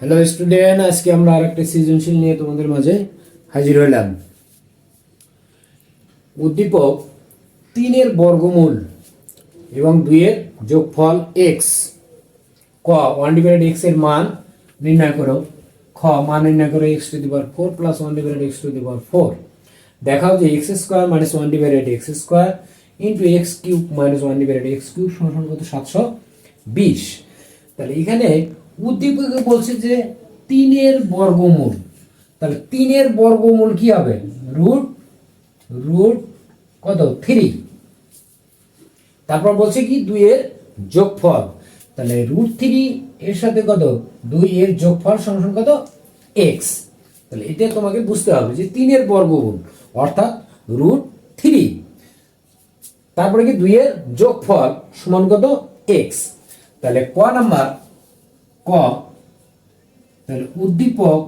Hello student আজকে আমরা আরেকটা সৃজনশীল নিয়ে তোমাদের মাঝে হাজির হলাম উদ্দীপক তিনের বর্গমূল এবং দুইয়ের যোগফল এক্স ক ওয়ান ডিভাইডেড এক্সের মান নির্ণয় করো। খ, মান নির্ণয় করো X to the power four plus one divided X to the power four দেখাও যে X square minus one divided X square into X cube minus one divided X cube সমান কত? সাতশো বিশ। তাহলে এখানে উদ্দীপকে বলছে যে তিনের বর্গমূল। তাহলে তিনের বর্গমূল কি হবে? রুট রুট কত? থ্রি। তারপর বলছে কি, দুইয়ের যোগফল। তাহলে রুট থ্রি এর সাথে কত? দুই এর যোগফল সমান কত? এক্স। তাহলে এটা তোমাকে বুঝতে হবে যে তিনের বর্গমূল, অর্থাৎ রুট থ্রি। তারপরে কি, দুইয়ের যোগফল সমান কত? এক্স। তাহলে ক নাম্বার? ক, তাহলে উদ্দীপক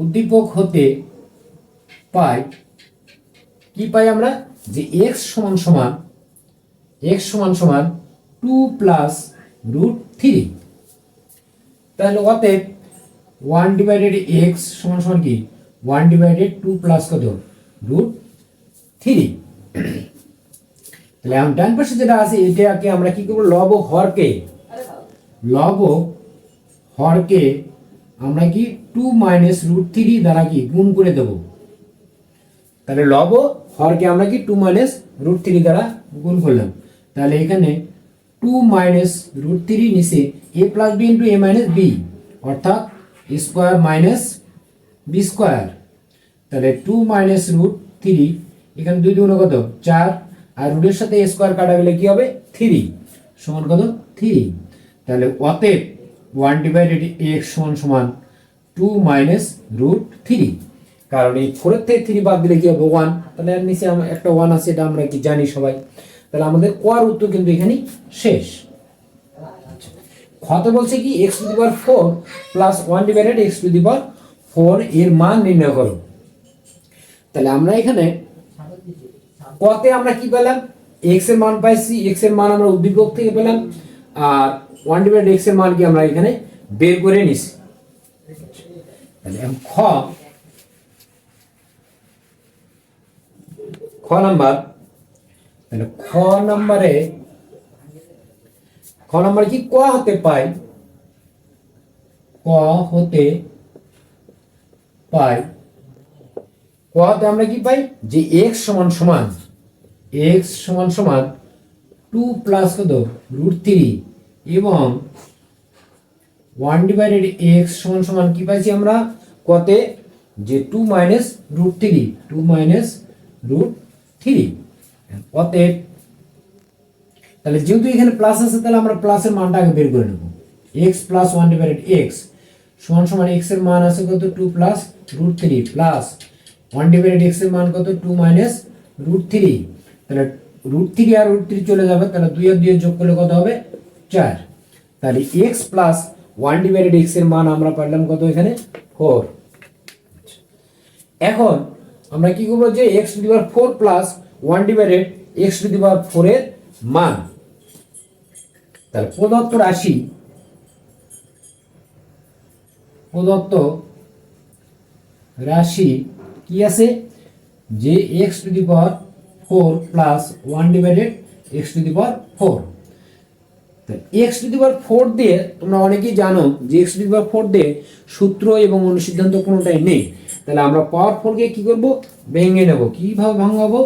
উদ্দীপক হতে পাই, কি পাই আমরা? যে এক্স সমান সমান এক্স সমান সমান টু প্লাস রুট থ্রি তাহলে অতএব ওয়ান ডিভাইডেড এক্স সমান সমান কি? ওয়ান ডিভাইডেড টু প্লাস কত? রুট থ্রি তাহলে ডান পাশে যেটা আছে, এটাকে আমরা কি করব? লব হরকে লব ও হরকে আমরা কি টু মাইনাস রুট থ্রি দ্বারা কি গুণ করে দেব? তাহলে লব হরকে আমরা কি টু মাইনাস রুট থ্রি দ্বারা গুণ করলাম। তাহলে এখানে টু মাইনাস রুট থ্রি নিচে A plus B into A minus B অর্থাৎ স্কোয়ার মাইনাস বি স্কোয়ার তাহলে টু মাইনাস রুট থ্রি এখানে দুই দুগুণ কত? চার। আর রুটের সাথে স্কোয়ার কাটা গেলে কি হবে? থ্রি সমান কত? থ্রি তাহলে অতএব ওয়ান ডিভাইডেড এক্স সমান সমান টু মাইনাস রুট থ্রি কারণ এই ফোরের থেকে থ্রি বাদ দিলে কি হবে? ওয়ান তাহলে এর নিচে একটা ওয়ান আছে, এটা আমরা কি জানি সবাই। তাহলে আমাদের কোয়ার উত্তর কিন্তু এখানে শেষ। খতে বলছে কি X to the power four plus one divided X to the power four এর মান নির্ণয় করো। তাহলে আমরা এখানে কতে আমরা কি পেলাম? এক্সের মান পাইছি এক্সের মান আমরা উদ্দীপক থেকে পেলাম। আর ওয়ান ডিভাইড এক্সের মান আমরা এখানে বের করে নিছি? তাহলে এখন খ খ নাম্বার, তাহলে খ নাম্বারে, খ নাম্বার কি ক হতে পাই? ক হতে পাই। ক হতে আমরা কি পাই? যে এক্স সমান সমান এক্স সমান সমান টু প্লাস কত রুট থ্রি এবং ওয়ান ডিভাইডেড এক্স সমান সমান কি পাইছি আমরা? কতে যে two minus root three, two minus root three. অতএব তাহলে যেহেতু এখানে প্লাস আছে, তাহলে আমরা প্লাসের মানটা আগে বের করে নেব। X plus one divided X সমান সমান এক্সের মান আছে কত? Two plus root three plus one divided এক্সের মান কত? Two minus root three. তাহলে রুট থ্রি আর রুট থ্রি চলে যাবে, তাহলে দুই আর দুই যোগ করলে কত হবে? চার। তাহলে এক্স প্লাস ওয়ান ডিভাইডেড এক্সের মান আমরা পারলাম কত এখানে? ফোর এখন আমরা কি করব যে X to the four plus one divided X to the power four এর মান। তাহলে প্রদত্ত রাশি প্রদত্ত রাশি কি আছে? যে X to the four plus one divided X to the power four X to the power four দিয়ে তোমরা অনেকেই জানো যে X to the power four দিয়ে সূত্র এবং অনুসিদ্ধান্ত কোনোটাই নেই। তাহলে আমরা পাওয়ার ফোরকে কি করব? ভেঙে নেব। কীভাবে ভাঙাবো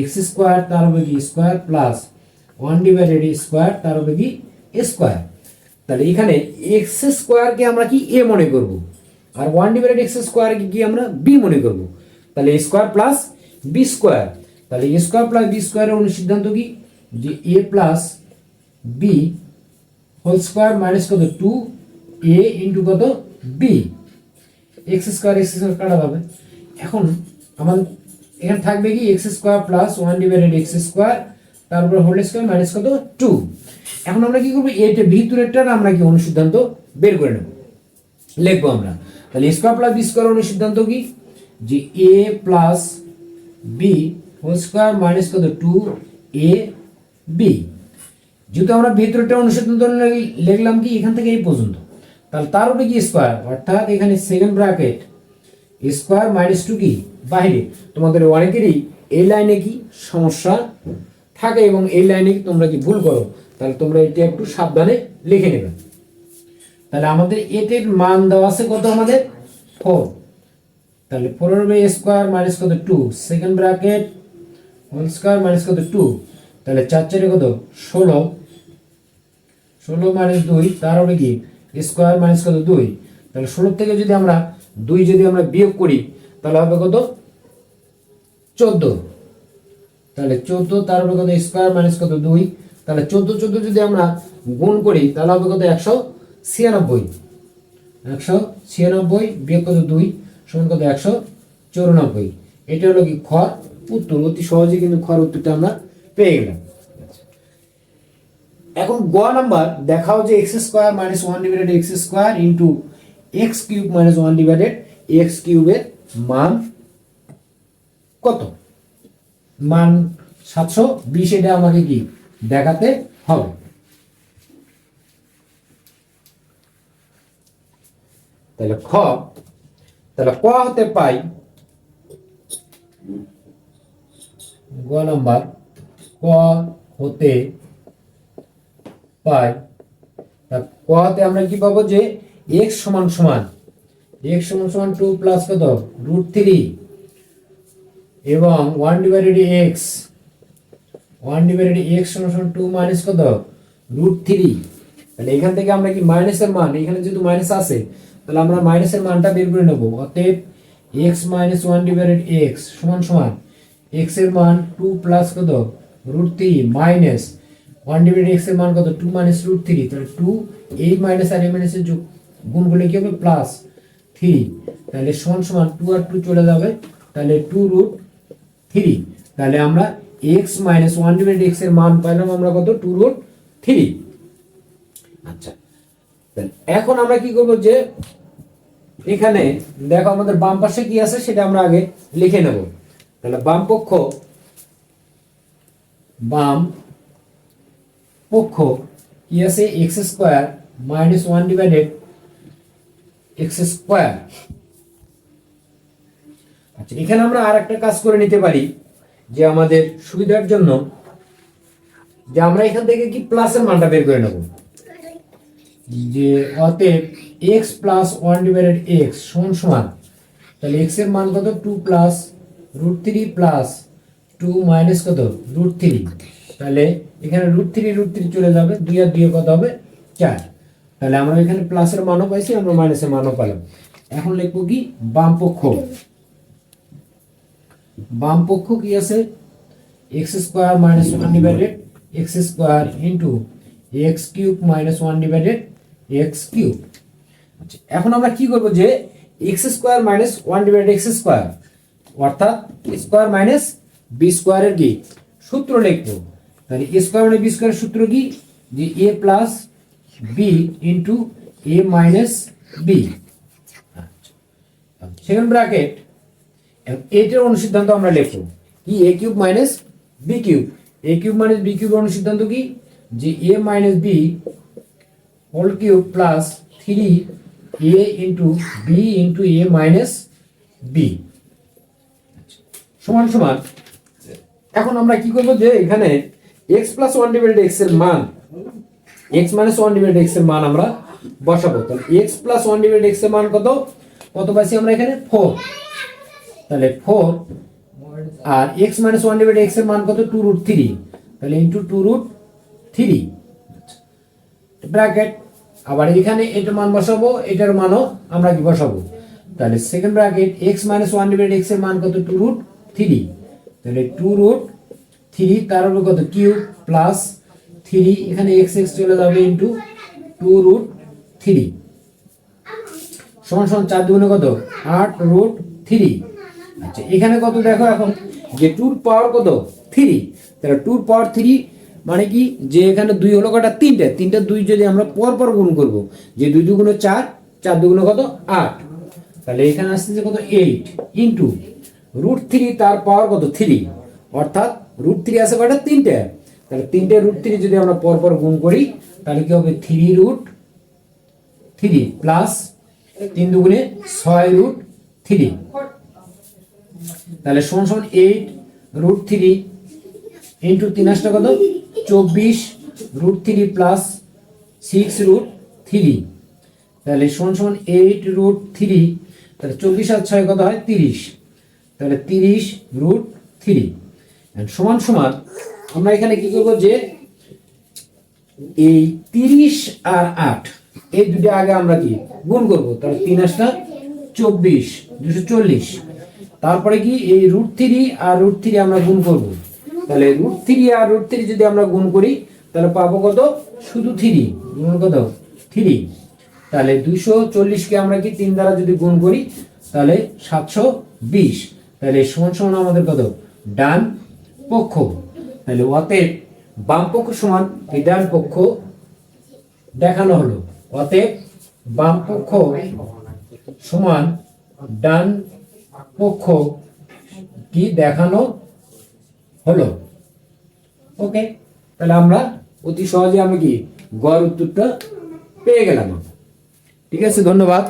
এক্স স্কোয়ার তার হবে কি? Square plus one divided square তার হবে কি? স্কোয়ার তাহলে এখানে এক্স স্কোয়ারকে আমরা কি? এ মনে করব। আর ওয়ান ডিভাইডেড এক্স স্কোয়ারকে কি আমরা? বি মনে করব। তাহলে স্কোয়ার প্লাস বি স্কোয়ার তাহলে এ স্কোয়ার প্লাস বি স্কোয়ারের অনুসিদ্ধান্ত কি? যে A plus B whole square minus কত? টু এ ইন্টু কত? B X square X square কাটা যাবে এখন আমাদের এখানে থাকবে কি? X square plus one divided X square তারপর হোল স্কোয়ার মাইনাস কত? টু এখন আমরা কি করব? এটা ভিতরেরটার আমরা কি অনুসিদ্ধান্ত বের করে নেব? লিখব আমরা। তাহলে স্কোয়ার প্লাস বি স্কোয়ার অনুসিদ্ধান্ত কি? যে A plus B whole square minus কত? টু এ বি যেহেতু আমরা ভিতরটা অনুসন্ধান ধরে লিখলাম কি, এখান থেকে এই পর্যন্ত। তাহলে তার উপরে কি স্কোয়ার অর্থাৎ এখানে second bracket square minus two কি? বাইরে তোমাদের অনেকেরই এই লাইনে কি সমস্যা থাকে এবং এই লাইনে তোমরা কি ভুল করো? তাহলে তোমরা এটা একটু সাবধানে লিখে নেবে। তাহলে আমাদের এটির মান দেওয়া আছে কত আমাদের? ফোর তাহলে উপরে স্কোয়ার মাইনাস কত? Two second bracket whole square minus কত? টু তাহলে চার চারে কত? ষোলো। ষোলো মাইনাস দুই, তার উপরে কি? স্কোয়ার মাইনাস কত? দুই। তাহলে ষোলো থেকে যদি আমরা দুই যদি আমরা বিয়োগ করি, তাহলে হবে কত? চোদ্দ। তাহলে চোদ্দ, তার উপরে কত? স্কোয়ার মাইনাস কত? দুই। তাহলে চোদ্দ চোদ্দ যদি আমরা গুণ করি, তাহলে হবে কত? একশো ছিয়ানব্বই। একশো ছিয়ানব্বই বিয়োগ কত? দুই। সমান কত? একশো চৌরানব্বই। এটা হলো কি? খর উত্তর, অতি সহজে কিন্তু খর উত্তরটা আমরা পেয়ে গেলাম। এখন গ নাম্বার, দেখাও যে X square minus one divided X square into X cube minus one divided X কিউবের মান কত? মান সাতশো বিশ, এটা আমাকে কি দেখাতে হবে। তাহলে খ, তাহলে ক হতে পাই গ নাম্বার, ক হতে পাই তা ক হতে আমরা কি পাবো যে এক্স সমান সমান এক্স সমান সমান টু প্লাস কত? রুট থ্রি এবং one divided X one divided X সমান সমান টু মাইনাস কত? রুট থ্রি তাহলে এখান থেকে আমরা কি মাইনাসের মান, এখানে যেহেতু মাইনাস আছে, তাহলে আমরা মাইনাসের মানটা বের করে নেব। অতএব X minus one divided X সমান সমান এক্সের মান টু প্লাস কত? Root three minus one divided এক্সের মান কত? টু মাইনাস রুট থ্রি তাহলে টু এই মাইনাস আর এই মাইনাসের যোগ গুণ করলে কি হবে? প্লাস থ্রি তাহলে সমান সমান টু আর টু চলে যাবে, তাহলে টু রুট থ্রি তাহলে আমরা এক্স মাইনাস ওয়ান ডিভাইডেড এক্সের মান পাইলাম আমরা কত? টু রুট থ্রি আচ্ছা তাহলে এখন আমরা কি করব যে, এখানে দেখো আমাদের বাম পাশে কি আছে সেটা আমরা আগে লিখে নেব। তাহলে বাম পক্ষ বাম পক্ষ, কি আছে? X square minus one divided X square আচ্ছা এখানে আমরা আর একটা কাজ করে নিতে পারি, যে আমাদের সুবিধার জন্য, যে আমরা এখান থেকে কি প্লাসের মানটা বের করে নেব? যে অতএব X plus one divided X সমান সমান, তাহলে এক্সের মান কত? Two plus root three plus two minus কত? রুট থ্রি তাহলে এখানে রুট থ্রি রুট থ্রি চলে যাবে। দুই আর দুই কত হবে? চার। তাহলে আমরা এখানে প্লাসের মানও পাইছি, আমরা মাইনাসের মানও পেলাম। এখন লিখব কি? বাম পক্ষ। বাম পক্ষ কি আছে? X square minus one divided X square into X cube minus one divided X cube এখন আমরা কি করব যে X square minus one divided X square অর্থাৎ স্কোয়ার মাইনাস বি স্কোয়ারের কি সূত্র লিখব। তাহলে স্কোয়ার মানে বি স্কোয়ারের সূত্র কি? যে A plus B into A minus B second bracket এইটার অনুসিদ্ধান্ত আমরা লিখব। কি? A cube minus B cube A cube minus B cube অনুসিদ্ধান্ত কি? যে A minus B whole cube plus three A into B into A minus B সমান সমান, এখন আমরা কি করব যে এখানে এক্স প্লাস ওয়ান ডিভাইডেড এক্সের মান এক্স মাইনাস ওয়ান ডিভাইডেড এক্সের মান আমরা বসাবো। তাহলে এক্স প্লাস ওয়ান ডিভাইডেড এক্সের মান কত? কত পাইছি আমরা এখানে? ফোর তাহলে ফোর আর এক্স মাইনাস ওয়ান ডিভাইড এক্সের মান কত? টু রুট থ্রি তাহলে into two root three bracket আবার এখানে এটার মান বসাবো, এটার মানও আমরা কি বসাবো? তাহলে second bracket X minus one divide এক্সের মান কত? টু রুট থ্রি তাহলে টু রুট থ্রি তার উপর কত? কিউব প্লাস থ্রি এখানে এক্স এক্স চলে যাবে ইন্টু টু রুট থ্রি সমান সমান চার দুগুণে কত? আট রুট থ্রি আচ্ছা এখানে কত দেখো এখন? যে টুর পাওয়ার কত? থ্রি তাহলে টুর পাওয়ার থ্রি মানে কি? যে এখানে দুই হলো কটা? তিনটে। তিনটে দুই যদি আমরা পর পর গুণ করব, যে দুই দুগুণ চার চার দুগুণ কত? আট। তাহলে এখানে আসতেছে কত? এইট ইন্টু রুট থ্রি তার পাওয়ার কত? থ্রি অর্থাৎ রুট থ্রি আছে কয়টা? তিনটে। তাহলে তিনটে রুট থ্রি যদি আমরা পরপর গুণ করি, তাহলে কি হবে? থ্রি রুট থ্রি প্লাস তিন দুগুণে ছয় রুট থ্রি তাহলে সমান সমান এইট রুট থ্রি ইন্টু তিন আসটা কত? চব্বিশ root three plus six root three তাহলে সমান সমান এইট রুট থ্রি তাহলে চব্বিশ আর ছয় কত হয়? তিরিশ। তাহলে তিরিশ রুট থ্রি সমান সমান আমরা এখানে কি করব যে এই তিরিশ আর আট এই দুটো আগে আমরা কি গুণ করব? তাহলে তিন আসটা চব্বিশ, দুশো চল্লিশ। তারপরে কি এই রুট থ্রি আর রুট থ্রি আমরা গুণ করব। তাহলে রুট থ্রি আর রুট থ্রি যদি আমরা গুণ করি, তাহলে পাবো কত? শুধু থ্রি গুণ কত? থ্রি তাহলে দুশো চল্লিশকে আমরা কি তিন দ্বারা যদি গুণ করি, তাহলে সাতশো বিশ। তাহলে সমান সমান আমাদের কত? ডান পক্ষ। তাহলে অতএব বাম পক্ষ সমান, এই ডান পক্ষ দেখানো হলো। অতএব বাম পক্ষ সমান, ডান পক্ষ কি দেখানো হলো? ওকে, তাহলে আমরা অতি সহজে আমি কি গড় উত্তরটা পেয়ে গেলাম। ঠিক আছে, ধন্যবাদ।